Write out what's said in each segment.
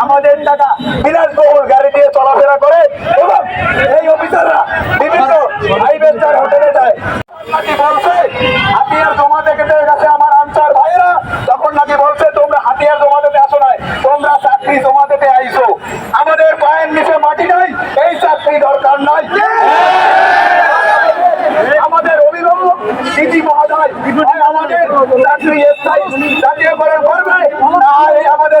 আমাদের টাকা বিলাসবহুল গাড়ি দিয়ে চলাফেরা করে এবং এই অফিসাররা বিভিন্ন ফাইভ স্টার হোটেলে যায়। আমাদের পায়ের নিচে মাটি এই দরকার আমাদের আমাদের আমাদের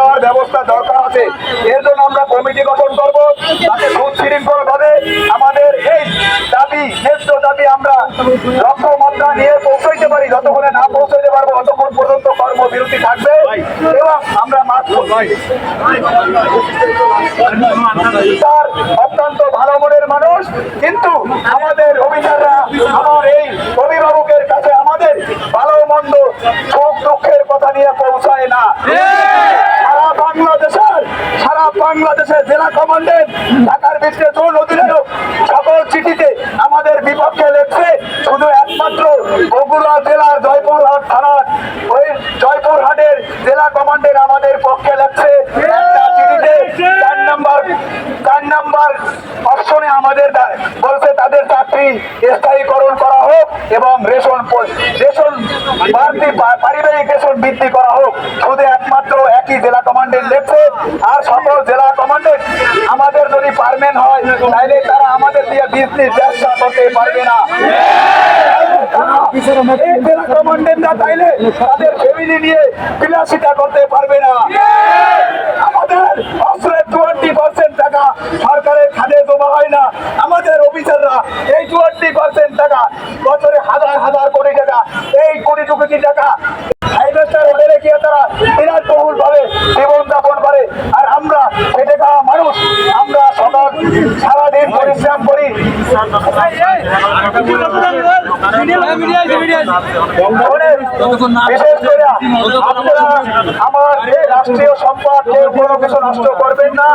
লক্ষ্যমাত্রা নিয়ে পৌঁছাইতে পারি, যতক্ষণে না পৌঁছাইতে পারব ততক্ষণ পর্যন্ত কর্মবিরতি থাকবে এবং আমরা অত্যন্ত ভালো মনের মানুষ, কিন্তু আমাদের অভিযানরা আমার এই অভিভাবকের কাছে আমাদের ভালো মন্দ সুখ দুঃখের কথা নিয়ে পৌঁছায় না। সারা বাংলাদেশের সারা বাংলাদেশের জেলা কমান্ডেন্ট, ঢাকার বিশ্লেষণ অধীনক সকল চিঠিতে আমাদের বিপক্ষে জেলার জয়পুরহাট থানার ওই জয়পুরহাটের জেলা কমান্ডেন্ট আমাদের পক্ষে লেখছে নাম্বার অপশনে আমাদের বলছে তাদের চাকরি স্থায়ীকরণ করা হোক এবং রেশন রেশন বাড়তি পারিবারিক রেশন বৃদ্ধি করা হোক। শুধু একমাত্র একই জেলা কমান্ডেন্ট দেখছে আর সকল জেলা কমান্ডেন্ট আমাদের যদি পারমেন্ট হয়, তাহলে তারা আমাদের দিয়ে বিজনেস ব্যবসা করতে পারবে না। চাইলে তাদের ফ্যামিলি নিয়ে বিলাসিতা করতে পারবে না। আমাদের বছরে টোয়েন্টি পার্সেন্ট টাকা সরকারের খাদে জমা হয় না। আমাদের অফিসাররা এই টোয়েন্টি পার্সেন্ট টাকা বছরে হাজার হাজার কোটি টাকা, এই কোটি কোটি টাকা হাইড্রোস্টার হোটেলে গিয়ে তারা বিরাট বহুল ভাবে জীবন করে। আর আমরা খেটে মানুষ, আমরা সকাল সারাদিন পরিশ্রম করি। আমার রাষ্ট্রীয় সম্পদ কেউ কোনো কিছু নষ্ট করবেন না।